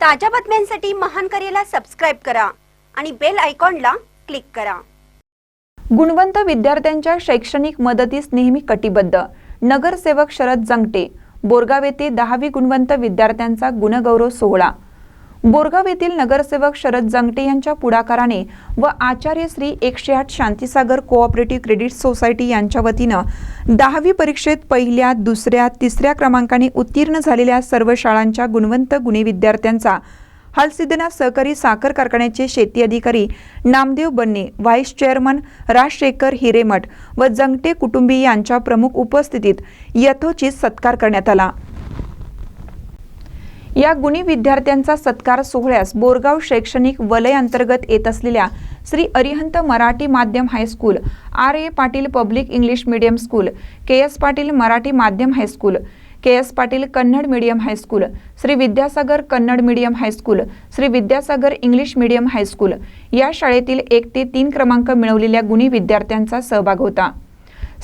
ताज्या बातम्यांसाठी महान करेला सबस्क्राईब करा आणि बेल आयकॉनला क्लिक करा. गुणवंत विद्यार्थ्यांच्या शैक्षणिक मदतीस नेहमी कटिबद्ध. नगरसेवक शरद जंगटे बोरगाव येथे दहावी गुणवंत विद्यार्थ्यांचा गुणगौरव सोहळा. बोरगाव येथील नगरसेवक शरद जंगटे यांच्या पुढाकाराने व आचार्य श्री एकशे आठ शांतीसागर कोऑपरेटिव्ह क्रेडिट सोसायटी यांच्या वतीनं दहावी परीक्षेत पहिल्या दुसऱ्या तिसऱ्या क्रमांकाने उत्तीर्ण झालेल्या सर्व शाळांच्या गुणवंत गुणी विद्यार्थ्यांचा हलसिद्धनाथ सहकारी साखर कारखान्याचे शेती अधिकारी नामदेव बन्ने व्हाईस चेअरमन राजशेखर हिरेमठ व जंगटे कुटुंबीय यांच्या प्रमुख उपस्थितीत यथोचित सत्कार करण्यात आला. या गुणी विद्यार्थ्यांचा सत्कार सोहळ्यास बोरगाव शैक्षणिक वलय अंतर्गत येत असलेल्या श्री अरिहंत मराठी माध्यम high school R A Patil public English medium school K S Patil Marathi माध्यम high school K S Patil Kannada medium high school Shri Vidyasagar Kannada medium high school Shri Vidyasagar English medium high school या शाळेतील एक ते तीन क्रमांक मिळवलेल्या गुणी विद्यार्थ्यांचा सहभाग होता.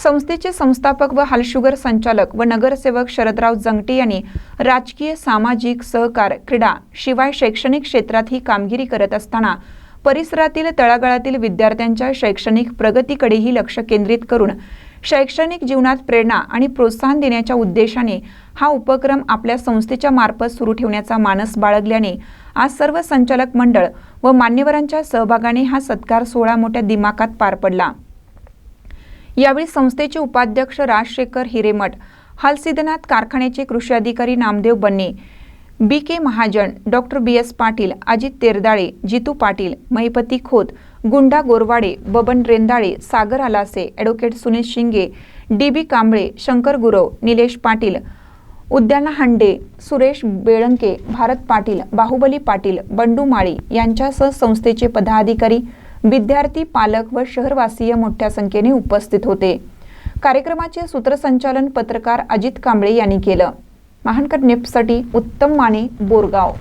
संस्थेचे संस्थापक व हालशुगर संचालक व नगरसेवक शरदराव जंगटे यांनी राजकीय सामाजिक सहकार क्रीडा शिवाय शैक्षणिक क्षेत्रात ही कामगिरी करत असताना परिसरातील तळागाळातील विद्यार्थ्यांच्या शैक्षणिक प्रगतीकडेही लक्ष केंद्रित करून शैक्षणिक जीवनात प्रेरणा आणि प्रोत्साहन देण्याच्या उद्देशाने हा उपक्रम आपल्या संस्थेच्या मार्फत सुरू ठेवण्याचा मानस बाळगल्याने आज सर्व संचालक मंडळ व मान्यवरांच्या सहभागाने हा सत्कार सोहळा मोठ्या दिमाकात पार पडला. यावेळी संस्थेचे उपाध्यक्ष राजशेखर हिरेमठ हलसिद्धनाथ कारखान्याचे कृषी अधिकारी Namdev Banne B K Mahajan doctor B S Patil Ajit Terdale Jitu Patil Mahipati Khot Gunda Gorwade Baban Rendale Sagar Alase advocate Sunil Shinge D B Kamble Shankar Gurav Nilesh Patil Udyana Hande Suresh Belanke Bharat Patil Bahubali Patil Bandu Mali यांच्यासह संस्थेचे पदाधिकारी विद्यार्थी पालक व शहरवासीय मोठ्या संख्येने उपस्थित होते. कार्यक्रमाचे सूत्रसंचालन पत्रकार अजित कांबळे यांनी केलं. महानकर नेपसाठी उत्तम माने बोरगाव.